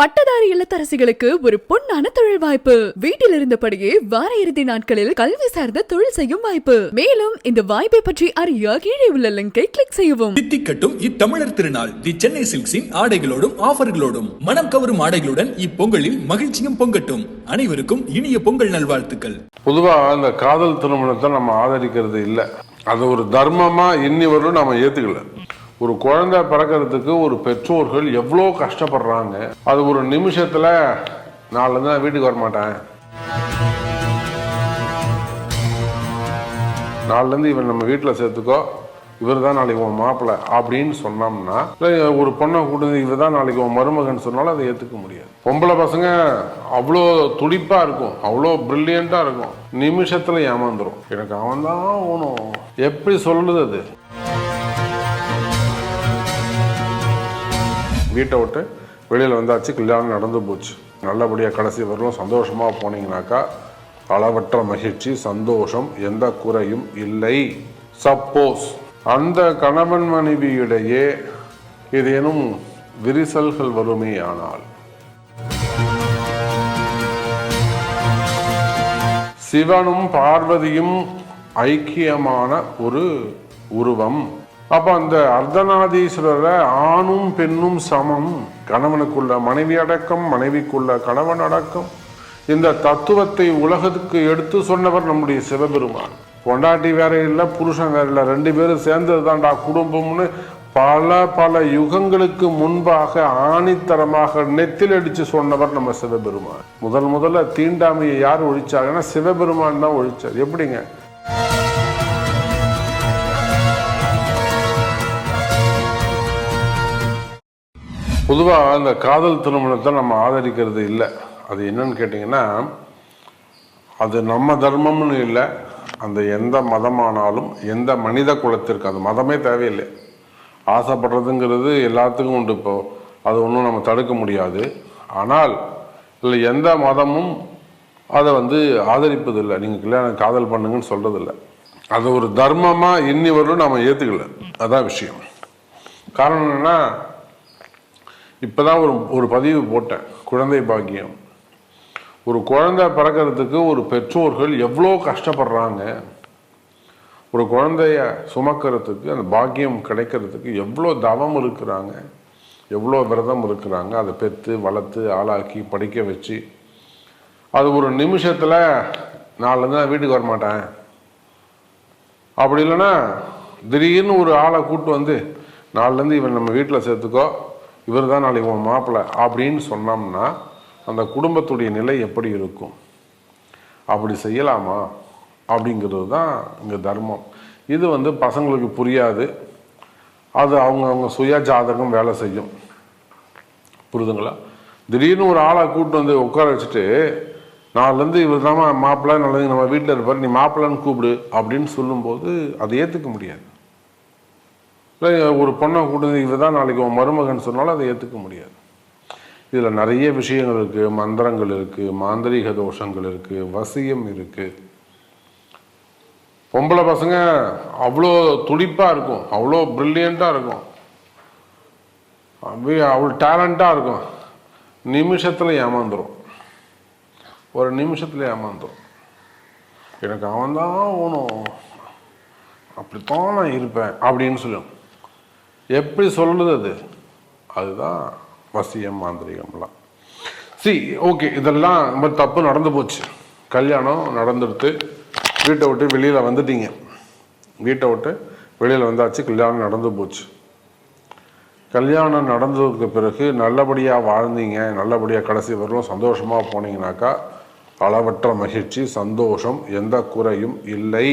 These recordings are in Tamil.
பட்டதாரி இல்லத்தரசிகளுக்கு ஒரு பொன்னான தொழில் வாய்ப்பு. வீட்டில் இருந்தபடியே வார இறுதி நாட்களில் கல்வி சார்ந்த தொழில் செய்யும் வாய்ப்பு. மேலும் இந்த வாய்ப்பை பற்றி அறிய கீழே உள்ள லிங்கை கிளிக் செய்யவும். தித்திக்கட்டும் இத்தமிழர் திருநாள். தி சென்னை சில்க்ஸின் ஆடைகளோடும் ஆஃபர்களோடும். மனம் கவரும் ஆடைகளுடன் இப்பொங்கலில் மகிழ்ச்சியும் பொங்கட்டும். அனைவருக்கும் இனிய பொங்கல் நல்வாழ்த்துக்கள். பொதுவாக இந்த காதல் திருமணத்தை நம்ம ஆதரிக்கிறது இல்லை. அது ஒரு தர்மமா இன்னி வரலும் நம்ம ஏத்துக்கல. ஒரு குழந்தை பிறக்கிறதுக்கு ஒரு பெற்றோர்கள் எவ்வளோ கஷ்டப்படுறாங்க. அது ஒரு நிமிஷத்தில் நாளிலேருந்து நான் வீட்டுக்கு வர மாட்டேன் இவன் நம்ம வீட்டில் சேர்த்துக்கோ இவர் தான் நாளைக்கு உன் மாப்பிள்ளை அப்படின்னு சொன்னோம்னா இல்லை ஒரு பொண்ணை கூட்டு இவர் தான் நாளைக்கு உன் மருமகன் சொன்னாலும் அதை ஏற்றுக்க முடியாது. பொம்பளை பசங்க அவ்வளோ துடிப்பாக இருக்கும் அவ்வளோ ப்ரில்லியண்ட்டாக இருக்கும். நிமிஷத்தில் ஏமாந்துடும் எனக்கு அவன் தான் ஓணும் எப்படி சொல்லுது அது? வீட்டை விட்டு வெளியில் வந்தாச்சு கல்யாணம் நடந்து போச்சு. நல்லபடியாக கடைசி வரலும் சந்தோஷமாக போனீங்கனாக்கா அளவற்ற மகிழ்ச்சி சந்தோஷம் எந்த குறையும் இல்லை. சப்போஸ் அந்த கணவன் மனைவியிடையே ஏதேனும் விரிசல்கள் வருமே ஆனால் சிவனும் பார்வதியும் ஐக்கியமான ஒரு உருவம் அப்போ அந்த அர்த்தநாதீஸ்வரரை ஆணும் பெண்ணும் சமம். கணவனுக்குள்ள மனைவி அடக்கம் மனைவிக்குள்ள கணவன் அடக்கம். இந்த தத்துவத்தை உலகத்துக்கு எடுத்து சொன்னவர் நம்முடைய சிவபெருமான். பொண்டாட்டி வேற இல்லை புருஷன் வேற இல்லை ரெண்டு பேரும் சேர்ந்தது தான்டா குடும்பம்னு பல பல யுகங்களுக்கு முன்பாக ஆணித்தரமாக நெத்தில் அடித்து சொன்னவர் நம்ம சிவபெருமான். முதல் முதல்ல தீண்டாமையை யார் ஒழிச்சாங்கன்னா சிவபெருமான் தான் ஒழிச்சார். எப்படிங்க? பொதுவாக இந்த காதல் திருமணத்தை நம்ம ஆதரிக்கிறது இல்லை. அது என்னன்னு கேட்டிங்கன்னா அது நம்ம தர்மம்னு இல்லை. அந்த எந்த மதமானாலும் எந்த மனித குலத்திற்கு அது மதமே தேவையில்லை. ஆசைப்படுறதுங்கிறது எல்லாத்துக்கும் உண்டு இப்போ. அது ஒன்றும் நம்ம தடுக்க முடியாது. ஆனால் இல்லை எந்த மதமும் அதை வந்து ஆதரிப்பதில்லை. நீங்கள் கல்யாணம் காதல் பண்ணுங்கன்னு சொல்கிறதில்ல அது ஒரு தர்மமாக இன்னி வரலும் நம்ம ஏற்றுக்கல அதான் விஷயம். காரணம் என்னென்னா இப்போ தான் ஒரு ஒரு பதிவு போட்டேன். குழந்தை பாக்கியம். ஒரு குழந்தை பிறக்கிறதுக்கு ஒரு பெற்றோர்கள் எவ்வளோ கஷ்டப்படுறாங்க. ஒரு குழந்தைய சுமக்கிறதுக்கு அந்த பாக்கியம் கிடைக்கிறதுக்கு எவ்வளோ தவம் இருக்கிறாங்க. எவ்வளோ விரதம் இருக்கிறாங்க. அதை பெற்று வளர்த்து ஆளாக்கி படிக்க வச்சு. அது ஒரு நிமிஷத்தில் நாலுலேருந்து நான் வீட்டுக்கு வர மாட்டேன் அப்படி இல்லைன்னா திடீர்னு ஒரு ஆளை கூப்பிட்டு வந்து நாலுலேருந்து இவன் நம்ம வீட்டில் சேர்த்துக்கோ. இவர் தான் நாளைக்கு உன் மாப்பிள்ளை அப்படின்னு சொன்னோம்னா அந்த குடும்பத்துடைய நிலை எப்படி இருக்கும்? அப்படி செய்யலாமா? அப்படிங்கிறது தான் இங்கே தர்மம். இது வந்து பசங்களுக்கு புரியாது. அது அவங்க அவங்க சுய ஜாதகம் வேலை செய்யும். புரிதுங்களா? திடீர்னு ஒரு ஆளை கூப்பிட்டு வந்து உட்கார வச்சுட்டு நாலுலேருந்து இவர் தான் மாப்பிள்ளை நல்லது நம்ம வீட்டில் இருப்பார் நீ மாப்பிள்ளைன்னு கூப்பிடு அப்படின்னு சொல்லும்போது அதை ஏற்றுக்க முடியாது. இல்லை ஒரு பொண்ணை கூப்பிட்டு இவர் தான் நாளைக்கு உன் மருமகன் சொன்னாலும் அதை ஏற்றுக்க முடியாது. இதில் நிறைய விஷயங்கள் இருக்குது மந்திரங்கள் இருக்குது மாந்திரீக தோஷங்கள் இருக்குது வசியம் இருக்குது பொம்பளை பசங்க அவ்வளோ துடிப்பாக இருக்கும் அவ்வளோ ப்ரில்லியண்ட்டாக இருக்கும். அப்படியே அவ்வளோ டேலண்ட்டாக இருக்கும். நிமிஷத்தில் ஏமாந்துடும் ஒரு நிமிஷத்தில் ஏமாந்துடும் எனக்கு அவன் தான் ஓணும் அப்படித்தான் நான் இருப்பேன் அப்படின்னு சொல்லும். எப்படி சொல்லுது அது? அதுதான் வசியம் மாந்திரிகம்லாம். சி ஓகே இதெல்லாம் ரொம்ப தப்பு நடந்து போச்சு. கல்யாணம் நடந்துடுத்து வீட்டை விட்டு வெளியில் வந்துட்டீங்க. வீட்டை விட்டு வெளியில் வந்தாச்சு கல்யாணம் நடந்து போச்சு. கல்யாணம் நடந்ததுக்கு பிறகு நல்லபடியாக வாழ்ந்தீங்க நல்லபடியாக கடைசி வரலும் சந்தோஷமாக போனீங்கனாக்கா அளவற்ற மகிழ்ச்சி சந்தோஷம் எந்த குறையும் இல்லை.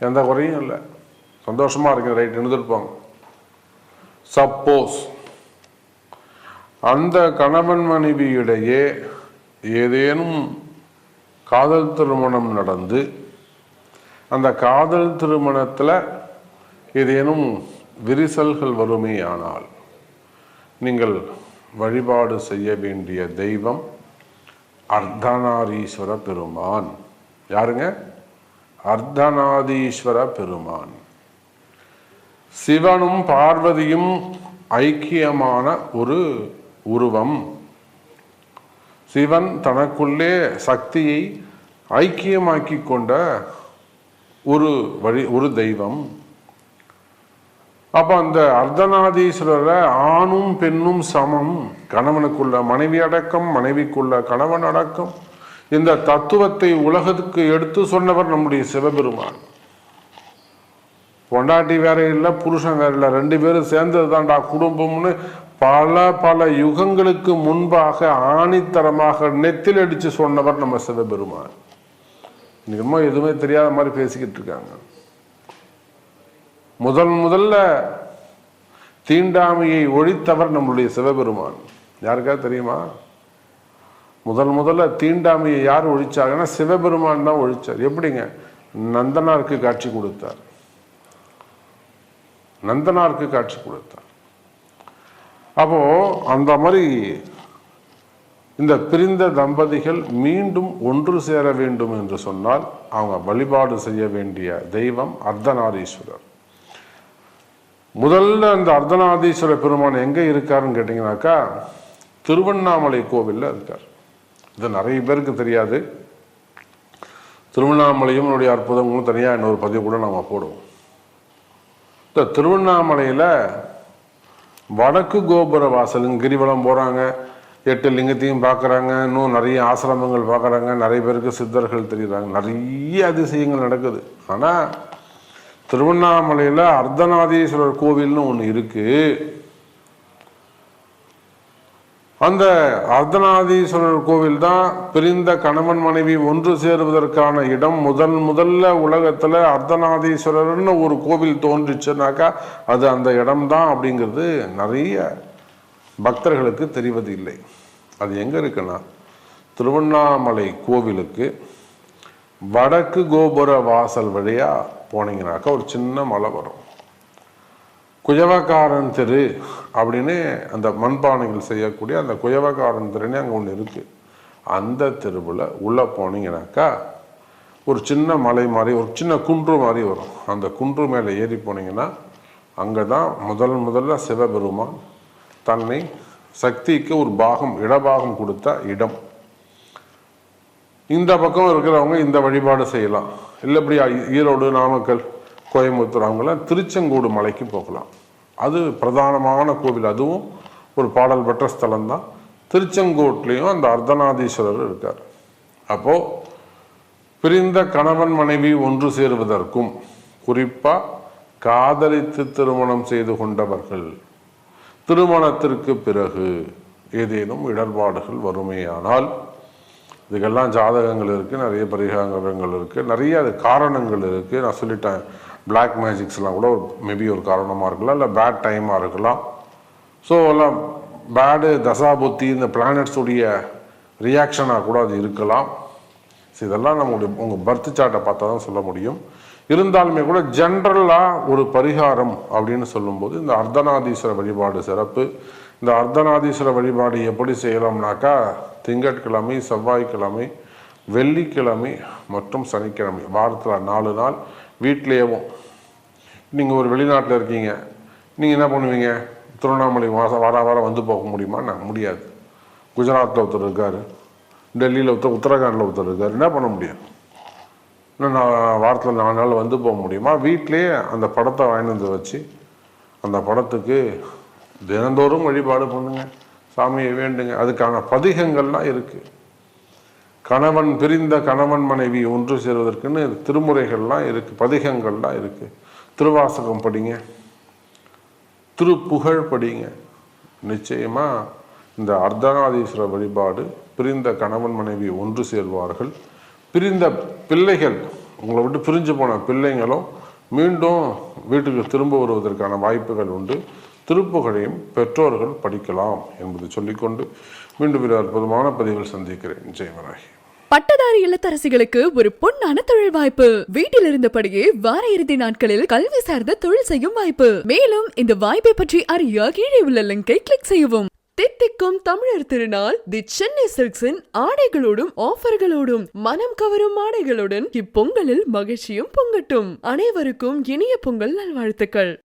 எந்த குறையும் இல்லை. சந்தோஷமாக இருக்கு ரைட் இருந்திருப்பாங்க சப்போஸ் அந்த கணவன் மனைவியிடையே ஏதேனும் காதல் திருமணம் நடந்து அந்த காதல் திருமணத்தில் ஏதேனும் விரிசல்கள் வருமே ஆனால் நீங்கள் வழிபாடு செய்ய வேண்டிய தெய்வம் அர்த்தநாரீஸ்வர பெருமான். யாருங்க? அர்த்தநாதீஸ்வர பெருமான். சிவனும் பார்வதியும் ஐக்கியமான ஒரு உருவம். சிவன் தனக்குள்ளே சக்தியை ஐக்கியமாக்கி கொண்ட ஒரு வழி ஒரு தெய்வம். அப்போ அந்த அர்த்தநாதீஸ்வரரை ஆணும் பெண்ணும் சமம். கணவனுக்குள்ள மனைவி அடக்கம் மனைவிக்குள்ள கணவன் அடக்கம். இந்த தத்துவத்தை உலகத்துக்கு எடுத்து சொன்னவர் நம்முடைய சிவபெருமான். பொண்டாட்டி வேற இல்லை புருஷன் வேற இல்லை ரெண்டு பேரும் சேர்ந்தது தான்டா குடும்பம்னு பல பல யுகங்களுக்கு முன்பாக ஆணித்தரமாக நெத்தில் அடித்து சொன்னவர் நம்ம சிவபெருமான். இன்னைக்கு எதுவுமே தெரியாத மாதிரி பேசிக்கிட்டு இருக்காங்க. முதல் முதல்ல தீண்டாமையை ஒழித்தவர் நம்மளுடைய சிவபெருமான். யாருக்கா தெரியுமா? முதல் முதல்ல தீண்டாமையை யார் ஒழிச்சாங்கன்னா சிவபெருமான் தான் ஒழிச்சார். எப்படிங்க? நந்தனாருக்கு காட்சி கொடுத்தார். நந்தனாருக்கு காட்சி கொடுத்தார் அப்போ அந்த மாதிரி இந்த பிரிந்த தம்பதிகள் மீண்டும் ஒன்று சேர வேண்டும் என்று சொன்னால் அவங்க வழிபாடு செய்ய வேண்டிய தெய்வம் அர்த்தநாதீஸ்வரர். முதல்ல அந்த அர்த்தநாதீஸ்வர பெருமான் எங்கே இருக்காருன்னு கேட்டிங்கனாக்கா திருவண்ணாமலை கோவில்ல இருக்கார். இது நிறைய பேருக்கு தெரியாது. திருவண்ணாமலையும் என்னுடைய அற்புதங்களும் தனியாக இன்னொரு பதிவு கூட நாம் போடுவோம். இந்த திருவண்ணாமலையில் வடக்கு கோபுர வாசலுங்க கிரிவலம் போகிறாங்க எட்டு லிங்கத்தையும் பார்க்குறாங்க. இன்னும் நிறைய ஆசிரமங்கள் பார்க்குறாங்க. நிறைய பேருக்கு சித்தர்கள் தெரிகிறாங்க நிறைய அதிசயங்கள் நடக்குது. ஆனால் திருவண்ணாமலையில் அர்த்தநாதீஸ்வரர் கோவில்னு ஒன்று இருக்குது அந்த அர்த்தநாதீஸ்வரர் கோவில் தான் பிரிந்த கணவன் மனைவி ஒன்று சேருவதற்கான இடம். முதன் முதல்ல உலகத்தில் அர்த்தநாதீஸ்வரர்னு ஒரு கோவில் தோன்றுச்சுனாக்கா அது அந்த இடம்தான் அப்படிங்கிறது நிறைய பக்தர்களுக்கு தெரிவது இல்லை அது எங்கே இருக்குன்னா திருவண்ணாமலை கோவிலுக்கு வடக்கு கோபுர வாசல் வழியாக போனீங்கனாக்கா ஒரு சின்ன மலை வரும். குயவக்காரன் தெரு அப்படின்னு அந்த மண்பானைகள் செய்யக்கூடிய அந்த குயவக்காரன் தெருன்னு அங்கே ஒன்று இருக்குது அந்த தெருவில் உள்ளே போனீங்கனாக்கா ஒரு சின்ன மலை மாதிரி ஒரு சின்ன குன்று மாதிரி வரும். அந்த குன்று மேலே ஏறி போனீங்கன்னா அங்கே தான் முதல் முதல்ல சிவபெருமான் தன்னை சக்திக்கு ஒரு பாகம் இடபாகம் கொடுத்த இடம். இந்த பக்கம் இருக்கிறவங்க இந்த வழிபாடு செய்யலாம். இல்லை இப்படி ஈரோடு நாமக்கல் கோயம்புத்தூர் அவங்களாம் திருச்செங்கோடு மலைக்கு போகலாம். அது பிரதானமான கோவில். அதுவும் ஒரு பாடல் பெற்ற ஸ்தலம் தான் திருச்செங்கோட்லேயும் அந்த அர்த்தநாதீஸ்வரர் இருக்கார். அப்போது பிரிந்த கணவன் மனைவி ஒன்று சேருவதற்கும் குறிப்பாக காதலித்து திருமணம் செய்து கொண்டவர்கள் திருமணத்திற்கு பிறகு ஏதேனும் இடர்பாடுகள் வருமேயானால் இதுக்கெல்லாம் ஜாதகங்கள் இருக்குது நிறைய பரிகாரங்கள் இருக்குது நிறைய அது காரணங்கள் இருக்குது நான் சொல்லிட்டேன். பிளாக் மேஜிக்ஸ்லாம் கூட மேபி ஒரு காரணமாக இருக்கலாம் இல்லை பேட் டைமாக இருக்கலாம். ஸோ எல்லாம் பேடு தசாபுத்தி இந்த பிளானட்ஸுடைய ரியாக்ஷனாக கூட அது இருக்கலாம். ஸோ இதெல்லாம் நம்மளுடைய உங்கள் பர்த் சார்ட்டை பார்த்தா தான் சொல்ல முடியும். இருந்தாலுமே கூட ஜென்ரலாக ஒரு பரிகாரம் அப்படின்னு சொல்லும்போது இந்த அர்த்தநாதீஸ்வர வழிபாடு சிறப்பு. இந்த அர்த்தநாதீஸ்வர வழிபாடு எப்படி செய்யலாம்னாக்கா திங்கட்கிழமை செவ்வாய்க்கிழமை வெள்ளிக்கிழமை மற்றும் சனிக்கிழமை வாரத்தில் நாலு நாள் வீட்லேயேவும். நீங்கள் ஒரு வெளிநாட்டில் இருக்கீங்க நீங்கள் என்ன பண்ணுவீங்க? திருவண்ணாமலை மாதம் வார வாரம் வந்து போக முடியுமா? நான் முடியாது. குஜராத்தில் ஒருத்தர் இருக்கார். டெல்லியில் ஒருத்தர் உத்தரகாண்டில் ஒருத்தர் இருக்கார். என்ன பண்ண முடியும்? இன்னும் நான் வாரத்தில் நாலு நாள் வந்து போக முடியுமா? வீட்டிலேயே அந்த படத்தை வாங்கிட்டு வந்து வச்சு அந்த படத்துக்கு தினந்தோறும் வழிபாடு பண்ணுங்க. சாமியை வேண்டுங்க. அதுக்கான பதிகங்கள்லாம் இருக்குது கணவன் பிரிந்த கணவன் மனைவி ஒன்று சேருவதற்குன்னு திருமுறைகள்லாம் இருக்குது பதிகங்கள்லாம் இருக்குது திருவாசகம் படிங்க. திருப்புகழ் படிங்க. நிச்சயமாக இந்த அர்த்தநாதீஸ்வர வழிபாடு பிரிந்த கணவன் மனைவி ஒன்று சேர்வார்கள். பிரிந்த பிள்ளைகள் உங்களை விட்டு பிரிஞ்சு போன பிள்ளைங்களும் மீண்டும் வீட்டுக்கு திரும்ப வருவதற்கான வாய்ப்புகள் உண்டு. திருப்புகழையும் பெற்றோர்கள் படிக்கலாம் என்பதை சொல்லிக்கொண்டு மீண்டும் ஒரு அற்புதமான பதிவில் சந்திக்கிறேன். ஜெயவராகி பட்டதாரி இல்லத்தரசிகளுக்கு ஒரு பொன்னான தொழில் வாய்ப்பு. வீட்டில் இருந்தபடியே வார இறுதி நாட்களில் கல்வி சார்ந்த தொழில் செய்யும் வாய்ப்பு. மேலும் இந்த வாய்ப்பை பற்றி அறிய கீழே உள்ள லிங்கை கிளிக் செய்யவும். தித்திக்கும் தமிழர் திருநாள் தி சென்னை சில்க்ஸின் ஆடைகளோடும் ஆஃபர்களோடும் மனம் கவரும் ஆடைகளுடன் இப்பொங்கலில் மகிழ்ச்சியும் பொங்கட்டும். அனைவருக்கும் இனிய பொங்கல் நல்வாழ்த்துக்கள்.